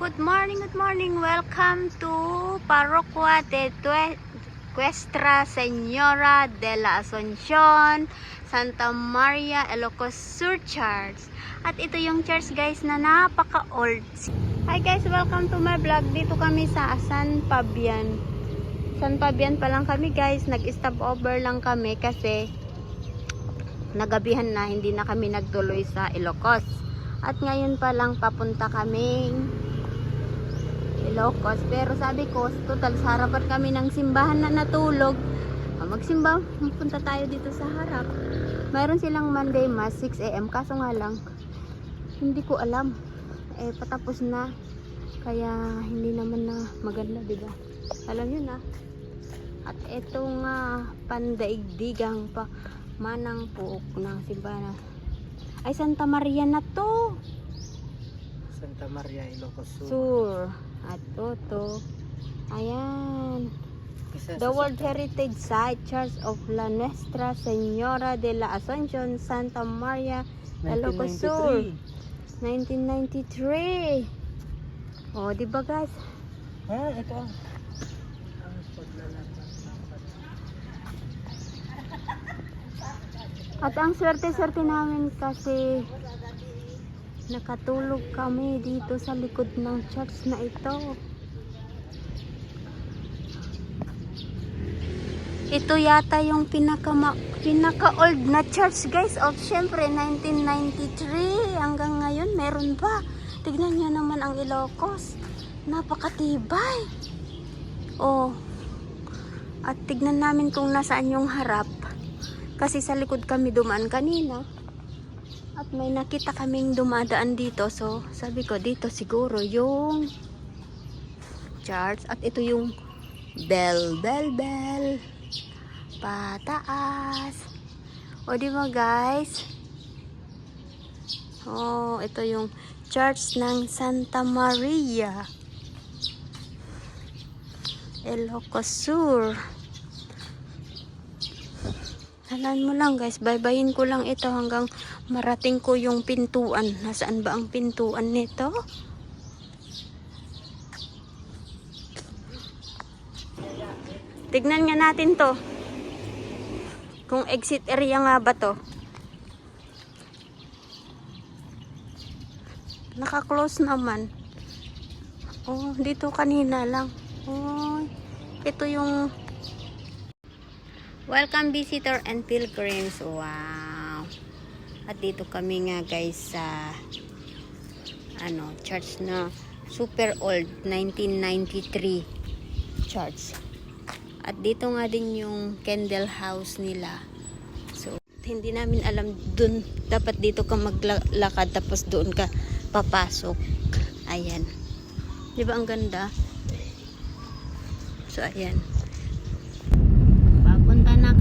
Good morning, good morning. Welcome to Parroquia de Cuestra Señora de la Asuncion, Santa Maria, Ilocos Sur Church. At ito yung church guys na napaka-old. Hi guys, welcome to my vlog. Dito kami sa San Fabian. San Fabian pa lang kami guys. Nag-stop over lang kami kasi nagabihan na hindi na kami nagtuloy sa Ilocos. At ngayon pa lang papunta kaming Ilocos. Pero sabi ko, total sa harapan kami ng simbahan na natulog. Ah, Magsimba, punta tayo dito sa harap. Mayroon silang Monday Mass, 6am. Kaso nga lang, hindi ko alam. Eh, patapos na. Kaya, hindi naman na maganda, di ba? Alam yun na. At ito nga, pandaigdigang pa manang puok ng simbahan. Ay, Santa Maria na to. Santa Maria Ilocos Sur. Sur. At Toto. Ayan. The World Heritage Site, Church of La Nuestra Señora de la Asunción, Santa Maria, Ilocos Sur. 1993. Oh, di ba guys? Ah, ito. At ang swerte-swerte namin kasi nakatulog kami dito sa likod ng church na ito. Ito yata yung pinaka pinaka old na church guys of syempre 1993 hanggang ngayon meron pa. Tignan niyo naman ang Ilocos. Napakatibay. Oh. At tignan namin kung nasaan yung harap. Kasi sa likod kami dumaan kanina. At may nakita kaming dumadaan dito. So, sabi ko, dito siguro yung church. At ito yung bell, bell, bell. Pataas. O, di ba guys? Oh, ito yung church ng Santa Maria. Ilocos Sur. Halan mo lang guys, baybayin ko lang ito hanggang marating ko yung pintuan. Nasaan ba ang pintuan nito? Tignan nga natin to. Kung exit area nga ba to. Naka-close naman. Oh, dito kanina lang. Oh, ito yung Welcome visitor and pilgrims. Wow. At dito kami nga guys sa ano, church na super old 1993 church. At dito nga din yung candle house nila. So, hindi namin alam dun dapat dito ka maglakad tapos doon ka papasok. Ayan. 'Di ba ang ganda? So, ayan. Papunta na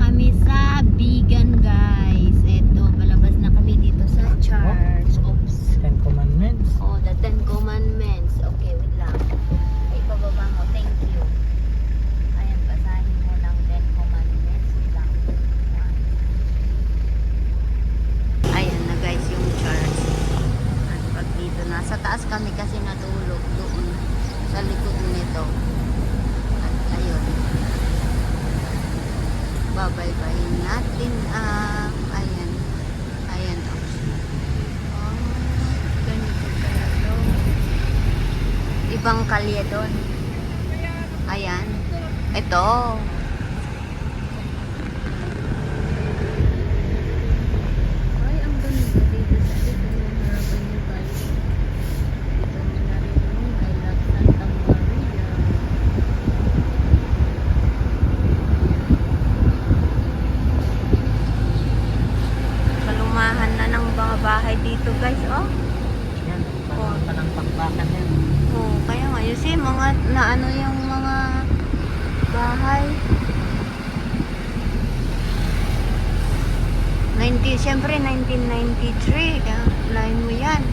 sa Bigan, guys. Ito, palabas na kami dito sa church. Oops. Ten Commandments. Oh, the Ten Commandments. Okay, wait lang. Ay, pababa mo. Thank you. Ayan, basahin mo lang Ten Commandments. Wait lang. Ayan na guys yung church. At pag dito, nasa taas kami kasi natulog doon sa likod nito. At ayun. Babaybayin natin ang ayan. Ayan. Oh, oh ganito pala to. Ibang kalye doon. Ayan. Ito. Ay, ang ganda dito sa dito yung harapan niyo guys. Dito mo narinig. I love Santa Maria. Kalumahan na ng mga bahay dito guys, oh. Yan, parang pa ng pakbakan yan. Oh, kaya nga, you see, mga, na ano yung mga bahay. 90, syempre 1993, kaya line mo yan.